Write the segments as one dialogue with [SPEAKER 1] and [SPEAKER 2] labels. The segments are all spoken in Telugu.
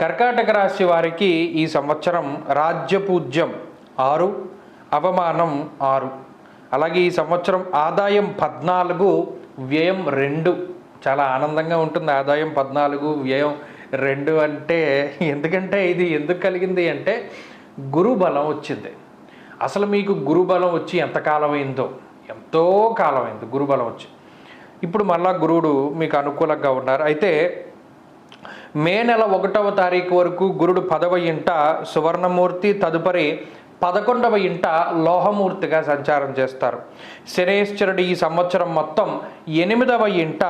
[SPEAKER 1] కర్కాటక రాశి వారికి ఈ సంవత్సరం రాజ్యపూజ్యం ఆరు అవమానం ఆరు. అలాగే ఈ సంవత్సరం ఆదాయం పద్నాలుగు వ్యయం రెండు. చాలా ఆనందంగా ఉంటుంది ఆదాయం పద్నాలుగు వ్యయం రెండు అంటే ఎందుకంటే ఇది ఎందుకు కలిగింది అంటే గురు బలం వచ్చింది. అసలు మీకు గురు బలం వచ్చి ఎంతకాలం అయిందో ఎంతో కాలం అయింది గురు బలం వచ్చి. ఇప్పుడు మళ్ళా గురువుడు మీకు అనుకూలంగా ఉన్నారు. అయితే మే నెల ఒకటవ తారీఖు వరకు గురుడు పదవ ఇంట సువర్ణమూర్తి తదుపరి పదకొండవ ఇంట లోహమూర్తిగా సంచారం చేస్తారు. శనేశ్వరుడు ఈ సంవత్సరం మొత్తం ఎనిమిదవ ఇంట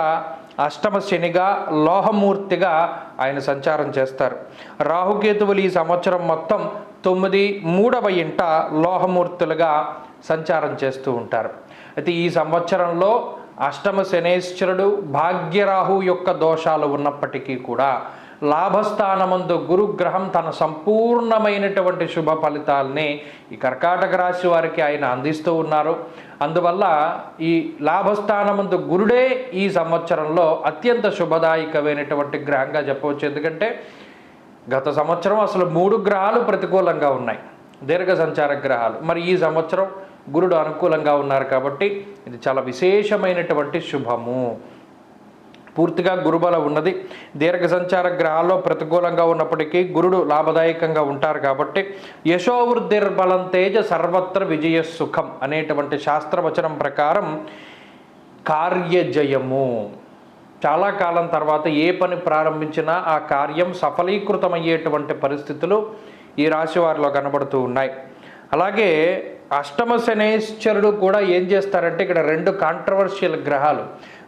[SPEAKER 1] అష్టమ శనిగా లోహమూర్తిగా ఆయన సంచారం చేస్తారు. రాహుకేతువులు ఈ సంవత్సరం మొత్తం తొమ్మిది మూడవ ఇంట లోహమూర్తులుగా సంచారం చేస్తూ ఉంటారు. అయితే ఈ సంవత్సరంలో అష్టమ శనేశ్వరుడు భాగ్యరాహు యొక్క దోషాలు ఉన్నప్పటికీ కూడా లాభస్థానమందు గురుగ్రహం తన సంపూర్ణమైనటువంటి శుభ ఫలితాల్ని ఈ కర్కాటక రాశి వారికి ఆయన అందిస్తూ ఉన్నారు. అందువల్ల ఈ లాభస్థానమందు గురుడే ఈ సంవత్సరంలో అత్యంత శుభదాయకమైనటువంటి గ్రహంగా చెప్పవచ్చు. ఎందుకంటే గత సంవత్సరం అసలు మూడు గ్రహాలు ప్రతికూలంగా ఉన్నాయి. దీర్ఘ సంచార గ్రహాలు. మరి ఈ సంవత్సరం గురుడు అనుకూలంగా ఉన్నారు కాబట్టి ఇది చాలా విశేషమైనటువంటి శుభము. పూర్తిగా గురుబలం ఉన్నది. దీర్ఘ సంచార గ్రహాల్లో ప్రతికూలంగా ఉన్నప్పటికీ గురుడు లాభదాయకంగా ఉంటారు కాబట్టి యశోవృద్ధిర్బలం తేజ సర్వత్ర విజయ సుఖం అనేటువంటి శాస్త్రవచనం ప్రకారం కార్యజయము. చాలా కాలం తర్వాత ఏ పని ప్రారంభించినా ఆ కార్యం సఫలీకృతమయ్యేటువంటి పరిస్థితులు ఈ రాశి వారిలో కనబడుతూ ఉన్నాయి. అలాగే అష్టమ శనేశ్వరుడు కూడా ఏం చేస్తారంటే ఇక్కడ రెండు కాంట్రవర్షియల్ గ్రహాలు.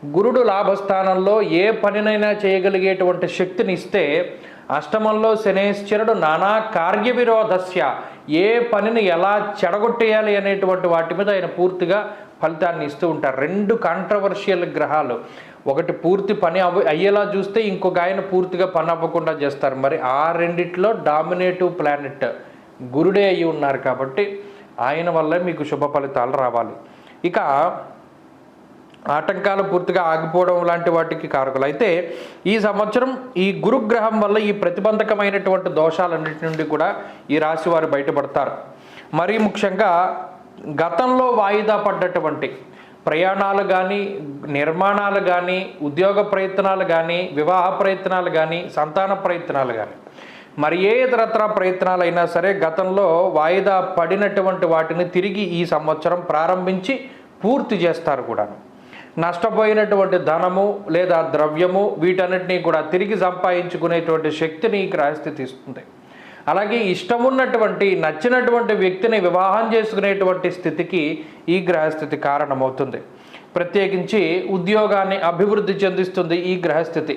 [SPEAKER 1] గురుడు లాభస్థానంలో ఏ పనినైనా చేయగలిగేటువంటి శక్తిని ఇస్తే అష్టమంలో శనేశ్వరుడు నానా కార్య విరోధస్య ఏ పనిని ఎలా చెడగొట్టేయాలి అనేటువంటి వాటి మీద ఆయన పూర్తిగా ఫలితాన్ని ఇస్తూ ఉంటారు. రెండు కాంట్రవర్షియల్ గ్రహాలు. ఒకటి పూర్తి పని అవ అయ్యేలా చూస్తే ఇంకొక ఆయన పూర్తిగా పని అవ్వకుండా చేస్తారు. మరి ఆ రెండిట్లో డామినేటివ్ ప్లానెట్ గురుడే అయి ఉన్నారు కాబట్టి ఆయన వల్లే మీకు శుభ ఫలితాలు రావాలి. ఇక ఆటంకాలు పూర్తిగా ఆగిపోవడం లాంటి వాటికి కారకులు. అయితే ఈ సంవత్సరం ఈ గురుగ్రహం వల్ల ఈ ప్రతిబంధకమైనటువంటి దోషాలన్నిటి నుండి కూడా ఈ రాశి వారు బయటపడతారు. మరీ ముఖ్యంగా గతంలో వాయిదా పడ్డటువంటి ప్రయాణాలు కానీ నిర్మాణాలు కానీ ఉద్యోగ ప్రయత్నాలు కానీ వివాహ ప్రయత్నాలు కానీ సంతాన ప్రయత్నాలు కానీ మరి ఏ ఇతరత్ర ప్రయత్నాలైనా సరే గతంలో వాయిదా పడినటువంటి వాటిని తిరిగి ఈ సంవత్సరం ప్రారంభించి పూర్తి చేస్తారు కూడాను. నష్టపోయినటువంటి ధనము లేదా ద్రవ్యము వీటన్నిటినీ కూడా తిరిగి సంపాదించుకునేటువంటి శక్తిని ఈ గ్రహస్థితి ఇస్తుంది అలాగే ఇష్టమున్నటువంటి నచ్చినటువంటి వ్యక్తిని వివాహం చేసుకునేటువంటి స్థితికి ఈ గ్రహస్థితి కారణమవుతుంది. ప్రత్యేకించి ఉద్యోగాన్ని అభివృద్ధి చెందిస్తుంది ఈ గ్రహస్థితి.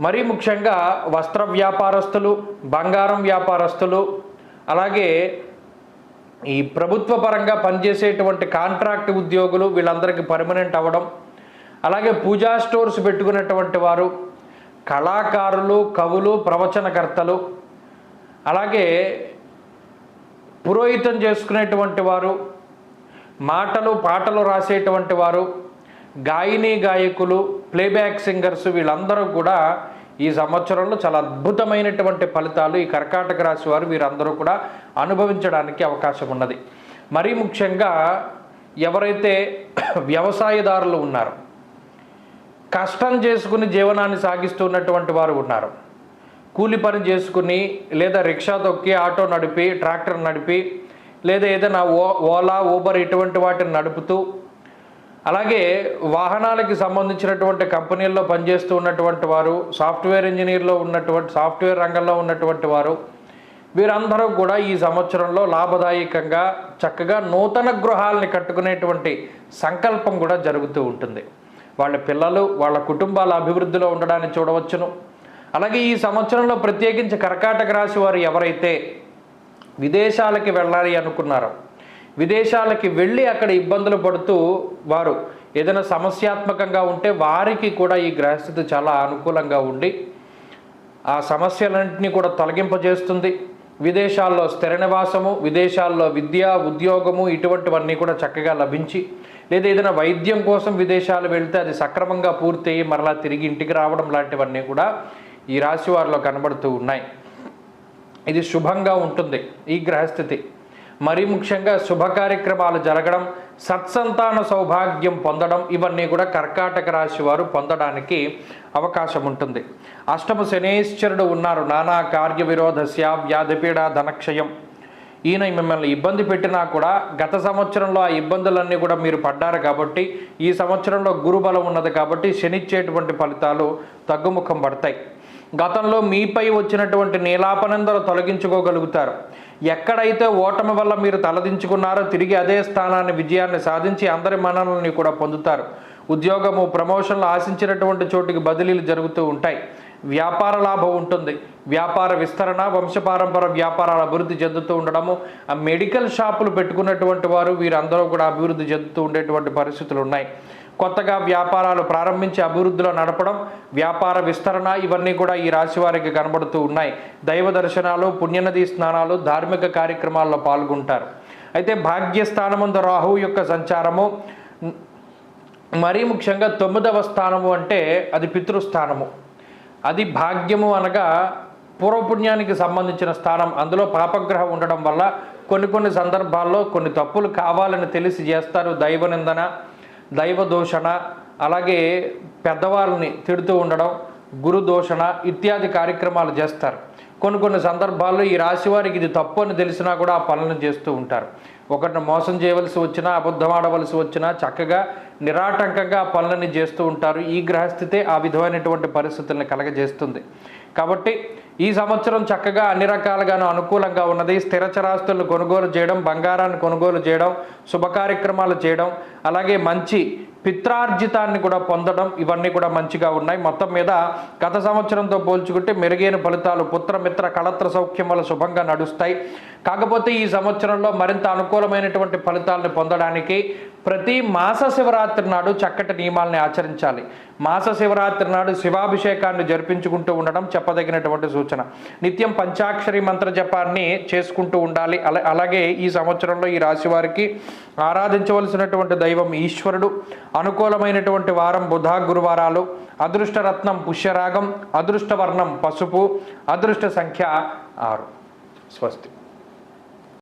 [SPEAKER 1] మరీ ముఖ్యంగా వస్త్ర వ్యాపారస్తులు బంగారం వ్యాపారస్తులు అలాగే ఈ ప్రభుత్వ పరంగా పనిచేసేటువంటి కాంట్రాక్ట్ ఉద్యోగులు వీళ్ళందరికీ పర్మనెంట్ అవ్వడం అలాగే పూజా స్టోర్స్ పెట్టుకున్నటువంటి వారు కళాకారులు కవులు ప్రవచనకర్తలు అలాగే పురోహితం చేసుకునేటువంటి వారు మాటలు పాటలు రాసేటువంటి వారు గాయని గాయకులు ప్లేబ్యాక్ సింగర్స్ వీళ్ళందరూ కూడా ఈ సంవత్సరంలో చాలా అద్భుతమైనటువంటి ఫలితాలు ఈ కర్కాటక రాశి వారు వీరందరూ కూడా అనుభవించడానికి అవకాశం ఉన్నది. మరీ ముఖ్యంగా ఎవరైతే వ్యవసాయదారులు ఉన్నారో కష్టం చేసుకుని జీవనాన్ని సాగిస్తున్నటువంటి వారు ఉన్నారు. కూలి పని చేసుకుని లేదా రిక్షా తొక్కి ఆటో నడిపి ట్రాక్టర్ నడిపి లేదా ఏదైనా ఓ ఓలా ఊబర్ ఇటువంటి వాటిని నడుపుతూ అలాగే వాహనాలకి సంబంధించినటువంటి కంపెనీల్లో పనిచేస్తూ ఉన్నటువంటి వారు సాఫ్ట్వేర్ ఇంజనీర్లో ఉన్నటువంటి సాఫ్ట్వేర్ రంగంలో ఉన్నటువంటి వారు వీరందరూ కూడా ఈ సంవత్సరంలో లాభదాయకంగా చక్కగా నూతన గృహాలని కట్టుకునేటువంటి సంకల్పం కూడా జరుగుతూ ఉంటుంది. వాళ్ళ పిల్లలు వాళ్ళ కుటుంబాల అభివృద్ధిలో ఉండడాన్ని చూడవచ్చును. అలాగే ఈ సంవత్సరంలో ప్రత్యేకించి కర్కాటక రాశి వారు ఎవరైతే విదేశాలకి వెళ్ళాలి అనుకున్నారో విదేశాలకి వెళ్ళి అక్కడ ఇబ్బందులు పడుతూ వారు ఏదైనా సమస్యాత్మకంగా ఉంటే వారికి కూడా ఈ గ్రహస్థితి చాలా అనుకూలంగా ఉండి ఆ సమస్యలన్నింటినీ కూడా తొలగింపజేస్తుంది. విదేశాల్లో స్థిర నివాసము విదేశాల్లో విద్య ఉద్యోగము ఇటువంటివన్నీ కూడా చక్కగా లభించి లేదా ఏదైనా వైద్యం కోసం విదేశాలు వెళ్తే అది సక్రమంగా పూర్తయి మరలా తిరిగి ఇంటికి రావడం లాంటివన్నీ కూడా ఈ రాశి వారిలో కనబడుతూ ఉన్నాయి. ఇది శుభంగా ఉంటుంది ఈ గ్రహస్థితి. మరీ ముఖ్యంగా శుభ కార్యక్రమాలు జరగడం సత్సంతాన సౌభాగ్యం పొందడం ఇవన్నీ కూడా కర్కాటక రాశి వారు పొందడానికి అవకాశం ఉంటుంది. అష్టమ శనేశ్వరుడు ఉన్నారు. నానా కార్య విరోధస్య వ్యాధిపీడ ధనక్షయం. ఈయన మిమ్మల్ని ఇబ్బంది పెట్టినా కూడా గత సంవత్సరంలో ఆ ఇబ్బందులన్నీ కూడా మీరు పడ్డారు కాబట్టి ఈ సంవత్సరంలో గురుబలం ఉన్నది కాబట్టి శనిచ్చేటువంటి ఫలితాలు తగ్గుముఖం పడతాయి. గతంలో మీపై వచ్చినటువంటి నీలాపనందరూ తొలగించుకోగలుగుతారు. ఎక్కడైతే ఓటమి వల్ల మీరు తలదించుకున్నారో తిరిగి అదే స్థానాన్ని విజయాన్ని సాధించి అందరి మన్ననల్ని కూడా పొందుతారు. ఉద్యోగము ప్రమోషన్లు ఆశించినటువంటి చోటుకి బదిలీలు జరుగుతూ ఉంటాయి. వ్యాపార లాభం ఉంటుంది. వ్యాపార విస్తరణ వంశపారంపర వ్యాపారాలు అభివృద్ధి చెందుతూ ఉండడము ఆ మెడికల్ షాపులు పెట్టుకున్నటువంటి వారు వీరందరూ కూడా అభివృద్ధి చెందుతూ ఉండేటువంటి పరిస్థితులు ఉన్నాయి. కొత్తగా వ్యాపారాలు ప్రారంభించి అభివృద్ధిలో నడపడం వ్యాపార విస్తరణ ఇవన్నీ కూడా ఈ రాశి వారికి కనబడుతూ ఉన్నాయి. దైవ దర్శనాలు పుణ్యనది స్నానాలు ధార్మిక కార్యక్రమాల్లో పాల్గొంటారు. అయితే భాగ్యస్థానముందు రాహు యొక్క సంచారము మరీ ముఖ్యంగా తొమ్మిదవ స్థానము అంటే అది పితృస్థానము. అది భాగ్యము అనగా పూర్వపుణ్యానికి సంబంధించిన స్థానం. అందులో పాపగ్రహం ఉండడం వల్ల కొన్ని కొన్ని సందర్భాల్లో కొన్ని తప్పులు కావాలని తెలిసి చేస్తారు దైవ నిందన. దైవ దూషణ అలాగే పెద్దవాళ్ళని తిడుతూ ఉండడం గురు దూషణ ఇత్యాది కార్యక్రమాలు చేస్తారు. కొన్ని కొన్ని సందర్భాల్లో ఈ రాశి వారికి ఇది తప్పు అని తెలిసినా కూడా ఆ పనులను చేస్తూ ఉంటారు. ఒకరిని మోసం చేయవలసి వచ్చినా అబద్ధం ఆడవలసి వచ్చినా చక్కగా నిరాటంకంగా ఆ పనులని చేస్తూ ఉంటారు. ఈ గ్రహస్థితే ఆ విధమైనటువంటి పరిస్థితుల్ని కలగజేస్తుంది. కాబట్టి ఈ సంవత్సరం చక్కగా అన్ని రకాలుగాను అనుకూలంగా ఉన్నది. స్థిర చరాస్తులను కొనుగోలు చేయడం బంగారాన్ని కొనుగోలు చేయడం శుభ కార్యక్రమాలు చేయడం అలాగే మంచి పిత్రార్జితాన్ని కూడా పొందడం ఇవన్నీ కూడా మంచిగా ఉన్నాయి. మొత్తం మీద గత సంవత్సరంతో పోల్చుకుంటే మెరుగైన ఫలితాలు పుత్రమిత్ర కళత్ర సౌఖ్యం వల్ల శుభంగా నడుస్తాయి. కాకపోతే ఈ సంవత్సరంలో మరింత అనుకూలమైనటువంటి ఫలితాలను పొందడానికి ప్రతి మాస శివరాత్రి నాడు చక్కటి నియమాల్ని ఆచరించాలి. మాస శివరాత్రి నాడు శివాభిషేకాన్ని జరిపించుకుంటూ ఉండడం చెప్పదగినటువంటి సూచన నిత్యం పంచాక్షరి మంత్ర జపాన్ని చేసుకుంటూ ఉండాలి. అలా అలాగే ఈ సంవత్సరంలో ఈ రాశి వారికి ఆరాధించవలసినటువంటి దైవం ఈశ్వరుడు. అనుకూలమైనటువంటి వారం బుధ గురువారాలు. అదృష్టరత్నం పుష్యరాగం. అదృష్టవర్ణం పసుపు. అదృష్ట సంఖ్య ఆరు. స్వస్తి.